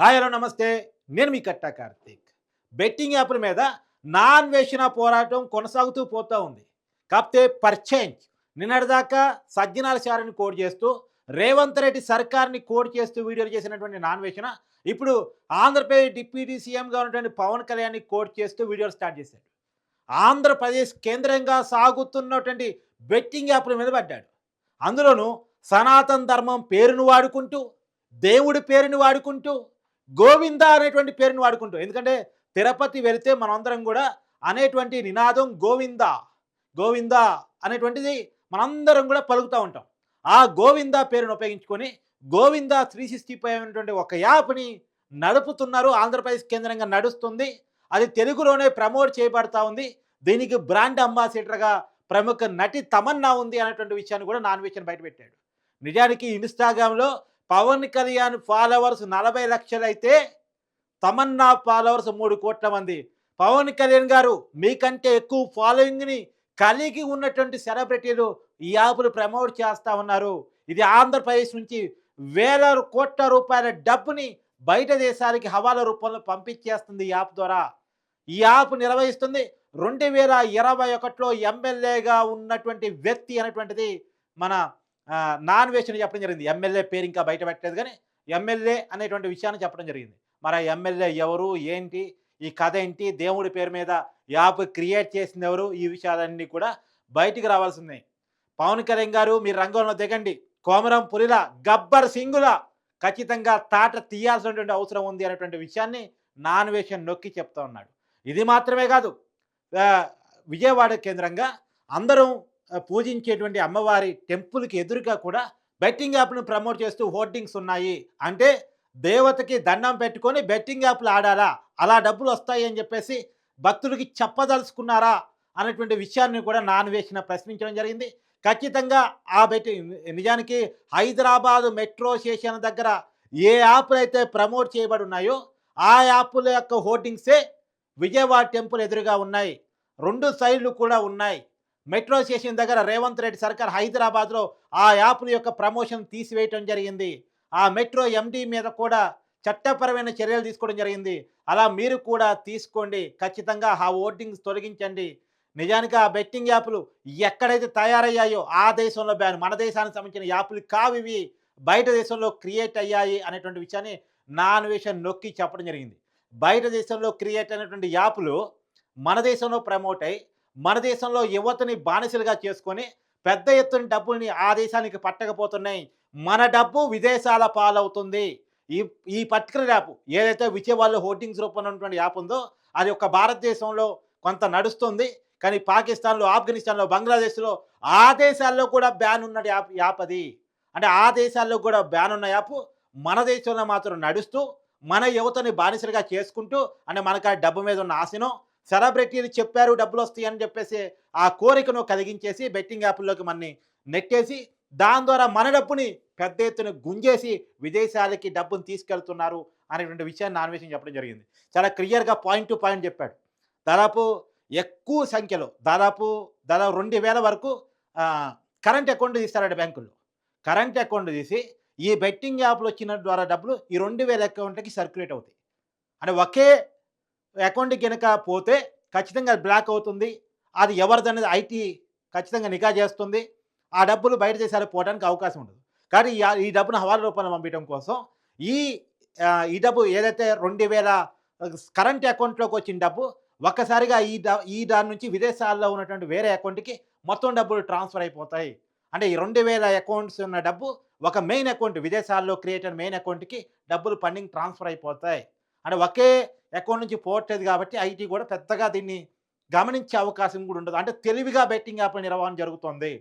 Hi hello నమస్తే. నేను మీ కట్టా Karthik. Betting యాప్ల మీద నాన్ వేసిన పోరాటం కొనసాగుతూ పోతూ ఉంది. కాకపోతే పర్చేంజ్ నిన్నటిదాకా సజ్జనాల చారిని కోడ్ చేస్తూ రేవంత్ రెడ్డి సర్కార్ని కోడ్ చేస్తూ వీడియోలు చేసినటువంటి నాన్ వేషణ ఇప్పుడు ఆంధ్రప్రదేశ్ డిప్యూటీ సీఎంగా ఉన్నటువంటి పవన్ కళ్యాణ్ని కోడ్ చేస్తూ వీడియోలు స్టార్ట్ చేశాడు. ఆంధ్రప్రదేశ్ కేంద్రంగా సాగుతున్నటువంటి బెట్టింగ్ యాప్ల మీద పడ్డాడు. అందులోనూ సనాతన ధర్మం పేరును వాడుకుంటూ దేవుడి పేరుని వాడుకుంటూ గోవింద అనేటువంటి పేరుని వాడుకుంటూ. ఎందుకంటే తిరుపతి వెళితే మనందరం కూడా అనేటువంటి నినాదం గోవింద గోవింద అనేటువంటిది మనందరం కూడా పలుకుతూ ఉంటాం. ఆ గోవింద పేరును ఉపయోగించుకొని గోవింద త్రీ సిక్స్టీ ఫైవ్ అనేటువంటి ఒక యాప్ని నడుపుతున్నారు. ఆంధ్రప్రదేశ్ కేంద్రంగా నడుస్తుంది. అది తెలుగులోనే ప్రమోట్ చేయబడతా ఉంది. దీనికి బ్రాండ్ అంబాసిడర్గా ప్రముఖ నటి తమన్నా ఉంది అనేటువంటి విషయాన్ని కూడా నాన్ విషయాన్ని బయటపెట్టాడు నిజానికి ఇన్స్టాగ్రామ్లో పవన్ కళ్యాణ్ ఫాలోవర్స్ నలభై లక్షలైతే తమన్నా ఫాలోవర్స్ మూడు కోట్ల మంది. పవన్ కళ్యాణ్ గారు మీకంటే ఎక్కువ ఫాలోయింగ్ని కలిగి ఉన్నటువంటి సెలబ్రిటీలు ఈ యాప్ను ప్రమోట్ చేస్తూ ఉన్నారు. ఇది ఆంధ్రప్రదేశ్ నుంచి వేల కోట్ల రూపాయల డబ్బుని బయట దేశాలకి హవాలా రూపంలో పంపించేస్తుంది ఈ యాప్ ద్వారా. ఈ యాప్ నిర్వహిస్తుంది రెండు వేల ఇరవై ఒకటిలో ఎమ్మెల్యేగా ఉన్నటువంటి వ్యక్తి అనేటువంటిది మన నాన్ వేషన్ చెప్పడం జరిగింది. ఎమ్మెల్యే పేరు ఇంకా బయట పెట్టలేదు కానీ ఎమ్మెల్యే అనేటువంటి విషయాన్ని చెప్పడం జరిగింది. మరి ఆ ఎమ్మెల్యే ఎవరు ఏంటి ఈ కథ ఏంటి దేవుడి పేరు మీద యాప్ క్రియేట్ చేసింది ఎవరు ఈ విషయాలన్నీ కూడా బయటికి రావాల్సిందే. పవన్ కళ్యాణ్ గారు మీరు రంగంలో దిగండి. కోమరం పులిల గబ్బర్ సింగుల ఖచ్చితంగా తాట తీయాల్సినటువంటి అవసరం ఉంది అనేటువంటి విషయాన్ని నాన్ వేషన్ నొక్కి చెప్తా ఉన్నాడు. ఇది మాత్రమే కాదు విజయవాడ కేంద్రంగా అందరం పూజించేటువంటి అమ్మవారి టెంపుల్కి ఎదురుగా కూడా బెట్టింగ్ యాప్ను ప్రమోట్ చేస్తూ హోర్డింగ్స్ ఉన్నాయి. అంటే దేవతకి దండం పెట్టుకొని బెట్టింగ్ యాప్లు ఆడాలా? అలా డబ్బులు వస్తాయి అని చెప్పేసి భక్తులకి చెప్పదలుచుకున్నారా? అనేటువంటి విషయాన్ని కూడా నాన్ వేసిన ప్రశ్నించడం జరిగింది. ఖచ్చితంగా ఆ బెట్టింగ్ నిజానికి హైదరాబాదు మెట్రో స్టేషన్ దగ్గర ఏ యాప్లు అయితే ప్రమోట్ చేయబడి ఉన్నాయో ఆ యాప్ల యొక్క హోర్డింగ్సే విజయవాడ టెంపుల్ ఎదురుగా ఉన్నాయి. రెండు సైడ్లు కూడా ఉన్నాయి. మెట్రో స్టేషన్ దగ్గర రేవంత్ రెడ్డి సర్కార్ హైదరాబాద్లో ఆ యాప్ల యొక్క ప్రమోషన్ తీసివేయటం జరిగింది. ఆ మెట్రో ఎండీ మీద కూడా చట్టపరమైన చర్యలు తీసుకోవడం జరిగింది. అలా మీరు కూడా తీసుకోండి. ఖచ్చితంగా ఆ ఓటింగ్స్ తొలగించండి. నిజానికి ఆ బెట్టింగ్ యాప్లు ఎక్కడైతే తయారయ్యాయో ఆ దేశంలో బ్యాన్ మన దేశానికి సంబంధించిన యాప్లు కావివి బయట దేశంలో క్రియేట్ అయ్యాయి అనేటువంటి విషయాన్ని నాన్ వేషన్ నొక్కి చెప్పడం జరిగింది. బయట దేశంలో క్రియేట్ అయినటువంటి యాప్లు మన దేశంలో ప్రమోట్ అయ్యి మన దేశంలో యువతని బానిసలుగా చేసుకొని పెద్ద ఎత్తున డబ్బుల్ని ఆ దేశానికి పట్టకపోతున్నాయి. మన డబ్బు విదేశాల పాలవుతుంది. ఈ ఈ పర్టికులర్ యాప్ ఏదైతే విజయవాడలో హోర్డింగ్స్ రూపంలో ఉన్నటువంటి యాప్ ఉందో అది ఒక భారతదేశంలో కొంత నడుస్తుంది. కానీ పాకిస్తాన్లో ఆఫ్ఘనిస్తాన్లో బంగ్లాదేశ్లో ఆ దేశాల్లో కూడా బ్యాన్ ఉన్న యాప్ యాప్ అది. అంటే ఆ దేశాల్లో కూడా బ్యాన్ ఉన్న యాప్ మన దేశంలో మాత్రం నడుస్తూ మన యువతని బానిసలుగా చేసుకుంటూ అంటే మనకు ఆ డబ్బు మీద ఉన్న ఆశను సెలబ్రిటీలు చెప్పారు డబ్బులు వస్తాయి అని చెప్పేసి ఆ కోరికను కలిగించేసి బెట్టింగ్ యాప్ల్లోకి మనని నెట్టేసి దాని ద్వారా మన డబ్బుని పెద్ద ఎత్తున గుంజేసి విదేశాలకి డబ్బును తీసుకెళ్తున్నారు అనేటువంటి విషయాన్ని నాన్ విషయం చెప్పడం జరిగింది. చాలా క్లియర్గా పాయింట్ టు పాయింట్ చెప్పాడు. దాదాపు ఎక్కువ సంఖ్యలో దాదాపు దాదాపు రెండు వేల వరకు కరెంట్ అకౌంట్ తీస్తారట బ్యాంకుల్లో కరెంట్ అకౌంట్ తీసి ఈ బెట్టింగ్ యాప్లు వచ్చిన ద్వారా డబ్బులు ఈ రెండు వేల అకౌంట్కి సర్క్యులేట్ అవుతాయి. అంటే ఒకే అకౌంట్ కనుక పోతే ఖచ్చితంగా అది బ్లాక్ అవుతుంది. అది ఎవరిదనేది ఐటీ ఖచ్చితంగా నిఘా చేస్తుంది. ఆ డబ్బులు బయట దేశాలకు పోవడానికి అవకాశం ఉండదు. కానీ ఈ డబ్బును హవాలా రూపంలో పంపించడం కోసం ఈ ఈ డబ్బు ఏదైతే రెండు వేల కరెంట్ అకౌంట్లోకి వచ్చిన డబ్బు ఒక్కసారిగా ఈ ఈ దాని నుంచి విదేశాల్లో ఉన్నటువంటి వేరే అకౌంట్కి మొత్తం డబ్బులు ట్రాన్స్ఫర్ అయిపోతాయి. అంటే ఈ రెండు వేల అకౌంట్స్ ఉన్న డబ్బు ఒక మెయిన్ అకౌంట్ విదేశాల్లో క్రియేట్ అయిన మెయిన్ అకౌంట్కి డబ్బులు పండింగ్ ట్రాన్స్ఫర్ అయిపోతాయి. అంటే ఒకే అకౌంట్ నుంచి పోవట్లేదు కాబట్టి ఐటీ కూడా పెద్దగా దీన్ని గమనించే అవకాశం కూడా ఉండదు. అంటే తెలివిగా బెట్టింగ్ యాప్ నిర్వహణ జరుగుతుంది.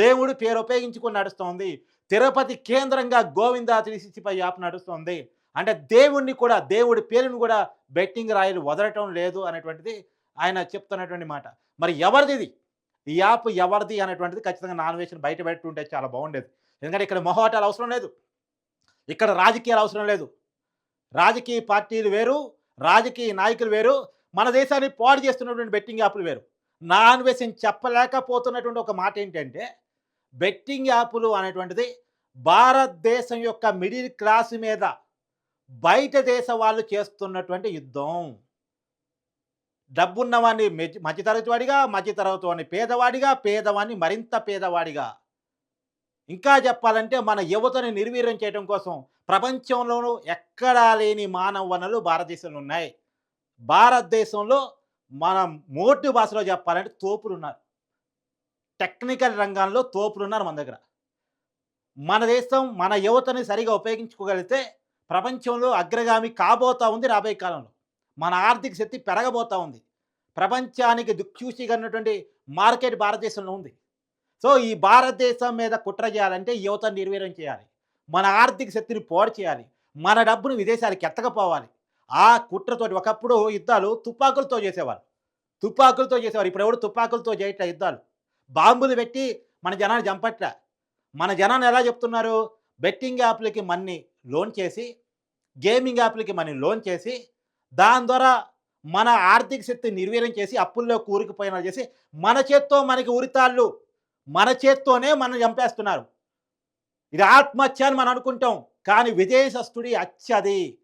దేవుడి పేరు ఉపయోగించుకొని నడుస్తోంది. తిరుపతి కేంద్రంగా గోవిందా త్రీ సిక్స్టీ యాప్ నడుస్తోంది. అంటే దేవుణ్ణి కూడా దేవుడి పేరుని కూడా బెట్టింగ్ రాయలు వదలటం లేదు అనేటువంటిది ఆయన చెప్తున్నటువంటి మాట. మరి ఎవరిది ఇది? ఈ యాప్ ఎవరిది అనేటువంటిది ఖచ్చితంగా నాన్ వేషన్ బయట పెట్టుంటే చాలా బాగుండేది. ఎందుకంటే ఇక్కడ మొహోటాలు అవసరం లేదు. ఇక్కడ రాజకీయాలు అవసరం లేదు. రాజకీయ పార్టీలు వేరు రాజకీయ నాయకులు వేరు మన దేశాన్ని పాడు చేస్తున్నటువంటి బెట్టింగ్ యాప్లు వేరు. నాన్ వేషన్ చెప్పలేకపోతున్నటువంటి ఒక మాట ఏంటంటే బెట్టింగ్ యాప్లు అనేటువంటిది భారతదేశం యొక్క మిడిల్ క్లాస్ మీద బయట దేశ వాళ్ళు చేస్తున్నటువంటి యుద్ధం. డబ్బున్నవాడిని మధ్యతరగతి వాడిగా మధ్యతరగతి వాడిని పేదవాడిగా పేదవాడిని మరింత పేదవాడిగా. ఇంకా చెప్పాలంటే మన యువతని నిర్వీర్యం చేయడం కోసం ప్రపంచంలోనూ ఎక్కడా లేని మానవ వనరులు భారతదేశంలో ఉన్నాయి. భారతదేశంలో మన మోటి భాషలో చెప్పాలంటే తోపులు ఉన్నారు టెక్నికల్ రంగంలో తోపులు ఉన్నారు మన దగ్గర. మన దేశం మన యువతని సరిగా ఉపయోగించుకోగలిగితే ప్రపంచంలో అగ్రగామి కాబోతా ఉంది రాబోయే కాలంలో. మన ఆర్థిక శక్తి పెరగబోతా ఉంది. ప్రపంచానికి దిక్చూసిగా మార్కెట్ భారతదేశంలో ఉంది. సో ఈ భారతదేశం మీద కుట్ర చేయాలంటే యువత నిర్వీర్యం చేయాలి. మన ఆర్థిక శక్తిని పోడు చేయాలి. మన డబ్బును విదేశాలకు ఎత్తకపోవాలి. ఆ కుట్రతోటి ఒకప్పుడు యుద్ధాలు తుపాకులతో చేసేవారు. తుపాకులతో చేసేవారు. ఇప్పుడు ఎవరు తుపాకులతో చేయట్ల యుద్ధాలు? బాంబులు పెట్టి మన జనాన్ని చంపట్ల. మన జనాన్ని ఎలా చెప్తున్నారు? బెట్టింగ్ యాప్లకి మనీ లోన్ చేసి గేమింగ్ యాప్లకి మనీ లోన్ చేసి దాని ద్వారా మన ఆర్థిక శక్తి నిర్వీర్యం చేసి అప్పుల్లో కూరుకుపోయినా చేసి మన చేత్తో మనకి ఉరితాళ్ళు మన చేత్తోనే మనం చంపేస్తున్నారు. ఇది ఆత్మహత్య అని మనం అనుకుంటాం కానీ విదేశస్తుడి హత్య అది.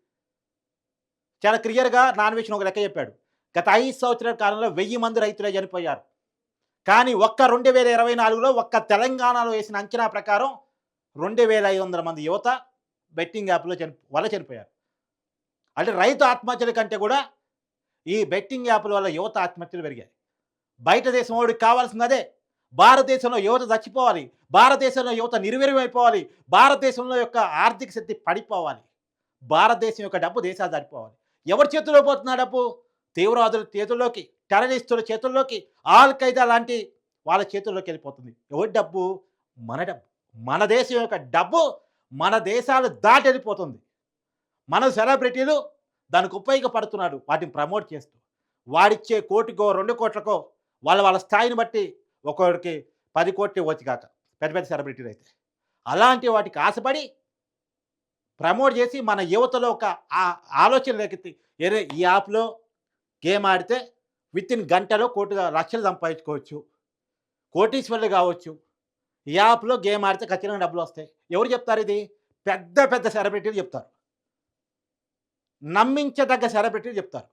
చాలా క్లియర్గా నాన్ వెజ్ ఒక లెక్క చెప్పాడు. గత ఐదు సంవత్సరాల కాలంలో వెయ్యి మంది రైతులే చనిపోయారు. కానీ ఒక్క రెండు వేల ఇరవై నాలుగులో ఒక్క తెలంగాణలో వేసిన అంచనా ప్రకారం రెండు వేల ఐదు వందల మంది యువత బెట్టింగ్ యాప్లో చని వల్ల చనిపోయారు. అంటే రైతు ఆత్మహత్యల కంటే కూడా ఈ బెట్టింగ్ యాప్ల వల్ల యువత ఆత్మహత్యలు పెరిగాయి. బయట దేశం వాడికి కావాల్సింది అదే. భారతదేశంలో యువత చచ్చిపోవాలి భారతదేశంలో యువత నిర్వీర్యమైపోవాలి భారతదేశంలో యొక్క ఆర్థిక శక్తి పడిపోవాలి భారతదేశం యొక్క డబ్బు దేశాలు దాటిపోవాలి. ఎవరి చేతిలో పోతున్న డబ్బు? తీవ్రవాదుల చేతుల్లోకి టెరరిస్టుల చేతుల్లోకి ఆల్ ఖైదా లాంటి వాళ్ళ చేతుల్లోకి వెళ్ళిపోతుంది. ఎవరి డబ్బు? మన డబ్బు. మన దేశం యొక్క డబ్బు మన దేశాలు దాటి వెళ్ళిపోతుంది. మన సెలబ్రిటీలు దానికి ఉపయోగపడుతున్నాడు వాటిని ప్రమోట్ చేస్తూ. వాడిచ్చే కోటికో రెండు కోట్లకో వాళ్ళ వాళ్ళ స్థాయిని బట్టి ఒక్కొక్కడికి పది కోట్లు వచ్చి కాక పెద్ద పెద్ద సెలబ్రిటీలు అయితే. అలాంటి వాటికి ఆశపడి ప్రమోట్ చేసి మన యువతలో ఒక ఆలోచన లేకపోతే ఏరే ఈ యాప్లో గేమ్ ఆడితే విత్ ఇన్ గంటలో కోటి లక్షలు సంపాదించుకోవచ్చు కోటీశ్వర్లు కావచ్చు. ఈ యాప్లో గేమ్ ఆడితే ఖచ్చితంగా డబ్బులు వస్తాయి. ఎవరు చెప్తారు ఇది? పెద్ద పెద్ద సెలబ్రిటీలు చెప్తారు. నమ్మించదగ్గ సెలబ్రిటీలు చెప్తారు.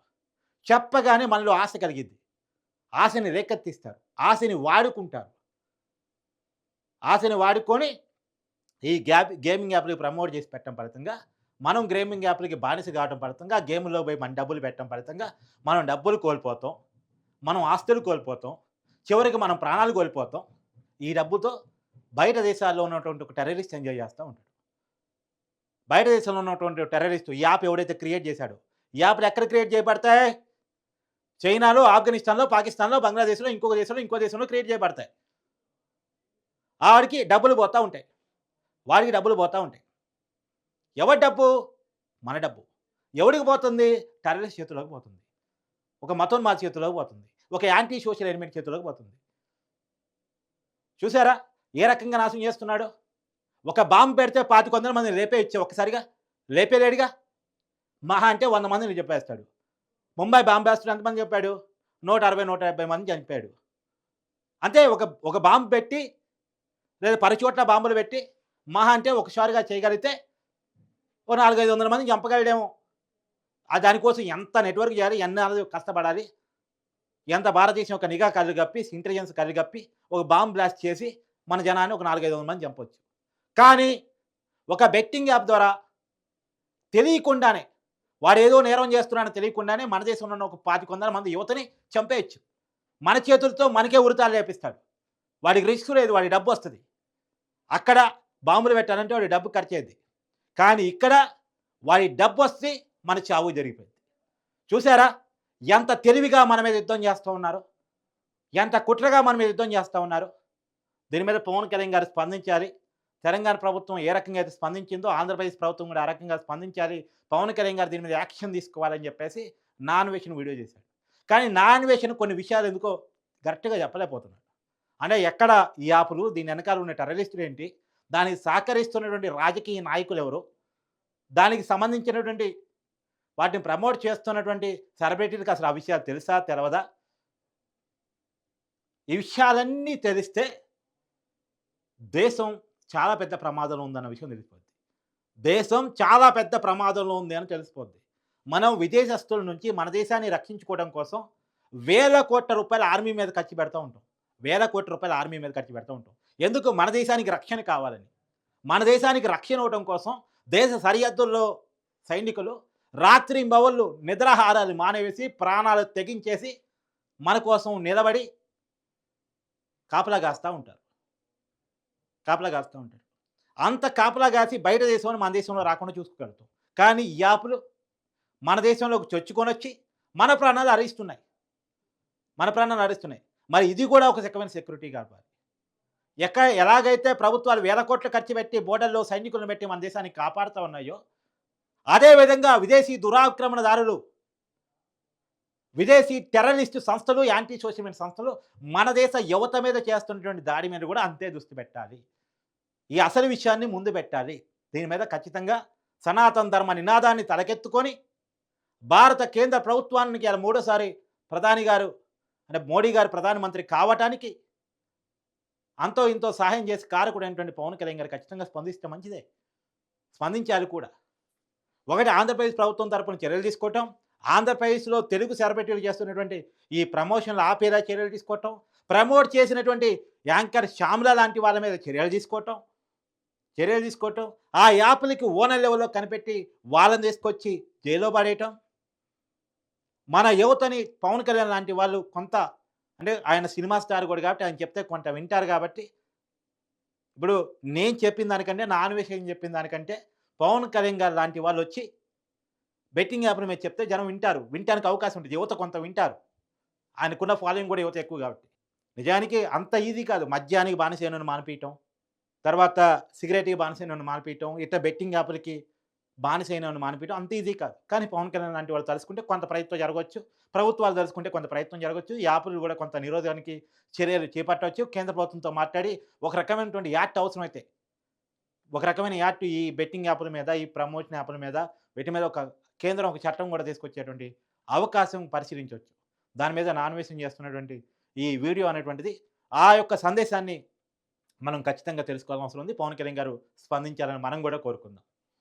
చెప్పగానే మనలో ఆశ కలిగింది ఆశని రేకెత్తిస్తారు. ఆశని వాడుకుంటారు. ఆశని వాడుకొని ఈ గ్యాప్ గేమింగ్ యాప్లకి ప్రమోట్ చేసి పెట్టడం ఫలితంగా మనం గేమింగ్ యాప్లకి బానిస కావడం ఫలితంగా గేమ్లో పోయి మన డబ్బులు పెట్టడం ఫలితంగా మనం డబ్బులు కోల్పోతాం మనం ఆస్తులు కోల్పోతాం చివరికి మనం ప్రాణాలు కోల్పోతాం. ఈ డబ్బుతో బయట దేశాల్లో ఉన్నటువంటి ఒక టెర్రరిస్ట్ ఎంజాయ్ చేస్తూ ఉంటాడు. బయట దేశంలో ఉన్నటువంటి టెర్రరిస్ట్ ఈ యాప్ ఎవడైతే క్రియేట్ చేశాడో ఈ యాప్లు ఎక్కడ క్రియేట్ చేయబడతాయి? చైనాలో ఆఫ్ఘనిస్తాన్లో పాకిస్తాన్లో బంగ్లాదేశ్లో ఇంకొక దేశంలో ఇంకో దేశంలో క్రియేట్ చేయబడతాయి. వాడికి డబ్బులు పోతూ ఉంటాయి. వాడికి డబ్బులు పోతూ ఉంటాయి. ఎవరి డబ్బు? మన డబ్బు. ఎవడికి పోతుంది? టెర్రరిస్ట్ చేతిలోకి పోతుంది. ఒక మతోన్మాద చేతిలోకి పోతుంది. ఒక యాంటీ సోషల్ ఎలిమెంట్ చేతిలోకి పోతుంది. చూసారా? ఏ రకంగా నాశనం చేస్తున్నాడు? ఒక బాంబు పెడితే పాతిక మంది మందిని లేపే ఇచ్చే ఒక్కసారిగా? లేపేలేడుగా? మహా అంటే వంద మందిని చెప్పేస్తాడు ముంబై బాంబు ఎంతమంది చెప్పాడు? నూట అరవై నూట డెబ్బై మంది చనిపోయాడు. అంతే ఒక ఒక బాంబు పెట్టి లేదా పది చోట్ల బాంబులు పెట్టి మహా అంటే ఒకసారిగా చేయగలిగితే ఓ నాలుగైదు వందల మంది చంపగలడేమో ఆ దానికోసం ఎంత నెట్వర్క్ చేయాలి ఎన్ని కష్టపడాలి ఎంత భారతదేశం యొక్క నిఘా కళ్ళు కప్పి ఇంటెలిజెన్స్ కళ్ళు కప్పి ఒక బాంబు బ్లాస్ట్ చేసి మన జనాన్ని ఒక నాలుగైదు వందల మంది చంపొచ్చు. కానీ ఒక బెట్టింగ్ యాప్ ద్వారా తెలియకుండానే వాడు ఏదో నేరం చేస్తున్నాడని తెలియకుండానే మన దేశంలో ఉన్న ఒక పాతిక వందల మంది యువతని చంపేయచ్చు. మన చేతులతో మనకే ఉరితాలు లేపిస్తాడు. వాడికి రిస్క్ లేదు వాడి డబ్బు వస్తుంది. అక్కడ బాంబులు పెట్టాలంటే వాడి డబ్బు ఖర్చు కానీ ఇక్కడ వాడి డబ్బు వస్తే మన చావు జరిగిపోయింది. చూసారా ఎంత తెలివిగా మన మీద యుద్ధం చేస్తూ ఉన్నారు? ఎంత కుట్రగా మన మీద యుద్ధం చేస్తూ ఉన్నారు? దీని మీద పవన్ కళ్యాణ్ గారు స్పందించాలి. తెలంగాణ ప్రభుత్వం ఏ రకంగా అయితే స్పందించిందో ఆంధ్రప్రదేశ్ ప్రభుత్వం కూడా ఆ రకంగా స్పందించాలి. పవన్ కళ్యాణ్ గారు దీని మీద యాక్షన్ తీసుకోవాలని చెప్పేసి నాన్వేషన్ వీడియో చేశాడు. కానీ నాన్వేషన్ కొన్ని విషయాలు ఎందుకో కరెక్ట్గా చెప్పలేకపోతున్నాడు. అంటే ఎక్కడ ఈ యాపులు దీని వెనకాల ఉన్న టెర్రరిస్టులు ఏంటి? దానికి సహకరిస్తున్నటువంటి రాజకీయ నాయకులు ఎవరు? దానికి సంబంధించినటువంటి వాటిని ప్రమోట్ చేస్తున్నటువంటి సెలబ్రిటీలకు అసలు ఆ విషయాలు తెలుసా? తెలవదా? ఈ విషయాలన్నీ తెలిస్తే దేశం చాలా పెద్ద ప్రమాదంలో ఉందన్న విషయం తెలిసిపోద్ది. దేశం చాలా పెద్ద ప్రమాదంలో ఉంది అని తెలిసిపోద్ది. మనం విదేశస్తుల నుంచి మన దేశాన్ని రక్షించుకోవడం కోసం వేల కోట్ల రూపాయల ఆర్మీ మీద ఖర్చు పెడతా ఉంటాం. వేల కోట్ల రూపాయల ఆర్మీ మీద ఖర్చు పెడతా ఉంటాం. ఎందుకు? మన దేశానికి రక్షణ కావాలని. మన దేశానికి రక్షణ అవడం కోసం దేశ సరిహద్దుల్లో సైనికులు రాత్రి బవళ్ళు నిద్రాహారాలు మానేవేసి ప్రాణాలు తెగించేసి మన కోసం నిలబడి కాపలా కాస్తూ ఉంటారు. కాపలా కాస్తూ ఉంటాడు. అంత కాపలా కాసి బయట దేశంలో మన దేశంలో రాకుండా చూసుకోగలుగుతాం కానీ ఈ యాప్లు మన దేశంలోకి చొచ్చుకొని వచ్చి మన ప్రాణాలు అరిస్తున్నాయి మన ప్రాణాలు అరిస్తున్నాయి మరి ఇది కూడా ఒక రకమైన సెక్యూరిటీ కావాలి. ఎక్కడ ఎలాగైతే ప్రభుత్వాలు వేల కోట్లు ఖర్చు పెట్టి బోర్డర్లో సైనికులను పెట్టి మన దేశాన్ని కాపాడుతూ ఉన్నాయో అదేవిధంగా విదేశీ దురాక్రమణదారులు విదేశీ టెర్రరిస్టు సంస్థలు యాంటీ సోషల్ సంస్థలు మన దేశ యువత మీద చేస్తున్నటువంటి దాడి మీద కూడా అంతే దృష్టి పెట్టాలి. ఈ అసలు విషయాన్ని ముందు పెట్టాలి. దీని మీద ఖచ్చితంగా సనాతన ధర్మ నినాదాన్ని తలకెత్తుకొని భారత కేంద్ర ప్రభుత్వానికి అలా మూడోసారి ప్రధాని గారు అంటే మోడీ గారు ప్రధానమంత్రి కావటానికి అంతో ఇంతో సహాయం చేసి కారకుడైనటువంటి పవన్ కళ్యాణ్ గారు ఖచ్చితంగా స్పందిస్తే మంచిదే. స్పందించాలి కూడా. ఒకటి ఆంధ్రప్రదేశ్ ప్రభుత్వం తరపున చర్యలు తీసుకోవటం ఆంధ్రప్రదేశ్లో తెలుగు సెలబ్రిటీలు చేస్తున్నటువంటి ఈ ప్రమోషన్లు ఆపేలా చర్యలు తీసుకోవటం ప్రమోట్ చేసినటువంటి యాంకర్ శ్యామ్ల లాంటి వాళ్ళ మీద చర్యలు తీసుకోవటం చర్యలు తీసుకోవటం ఆ యాప్లకి ఓనర్ లెవెల్లో కనిపెట్టి వాళ్ళని తీసుకొచ్చి జైల్లో పడేయటం. మన యువతని పవన్ కళ్యాణ్ లాంటి వాళ్ళు కొంత అంటే ఆయన సినిమా స్టార్ కూడా కాబట్టి ఆయన చెప్తే కొంత వింటారు కాబట్టి ఇప్పుడు నేను చెప్పిన దానికంటే నా అన్వేషణ చెప్పిన దానికంటే పవన్ కళ్యాణ్ గారు లాంటి వాళ్ళు వచ్చి బెట్టింగ్ యాప్ల మీద చెప్తే జనం వింటారు. వినటానికి అవకాశం ఉంటుంది. యువత కొంత వింటారు. ఆయనకున్న ఫాలోయింగ్ కూడా యువత ఎక్కువ కాబట్టి. నిజానికి అంత ఈజీ కాదు. మద్యానికి బానిసైనను మానిపించటం తర్వాత సిగరెట్కి బానిసైనను మానిపించటం ఇట్లా బెట్టింగ్ యాప్లకి బానిసైనను మానిపించడం అంత ఈజీ కాదు. కానీ పవన్ కళ్యాణ్ లాంటి వాళ్ళు తలుసుకుంటే కొంత ప్రయత్నం జరగవచ్చు. ప్రభుత్వాలు తలుసుకుంటే కొంత ప్రయత్నం జరగవచ్చు. యాప్లు కూడా కొంత నిరోధానికి చర్యలు చేపట్టవచ్చు. కేంద్ర ప్రభుత్వంతో మాట్లాడి ఒక రకమైనటువంటి యాక్ట్ అవసరమైతే ఒక రకమైన యాక్ట్ ఈ బెట్టింగ్ యాప్ల మీద ఈ ప్రమోషన్ యాప్ల మీద వీటి మీద ఒక కేంద్రం ఒక చట్టం కూడా తీసుకొచ్చేటువంటి అవకాశం పరిశీలించవచ్చు. దాని మీద నాన్వేషం చేస్తున్నటువంటి ఈ వీడియో అనేటువంటిది ఆ యొక్క సందేశాన్ని మనం ఖచ్చితంగా తెలుసుకోవాల్సిన అవసరం ఉంది. పవన్ కళ్యాణ్ గారు స్పందించాలని మనం కూడా కోరుకుందాం.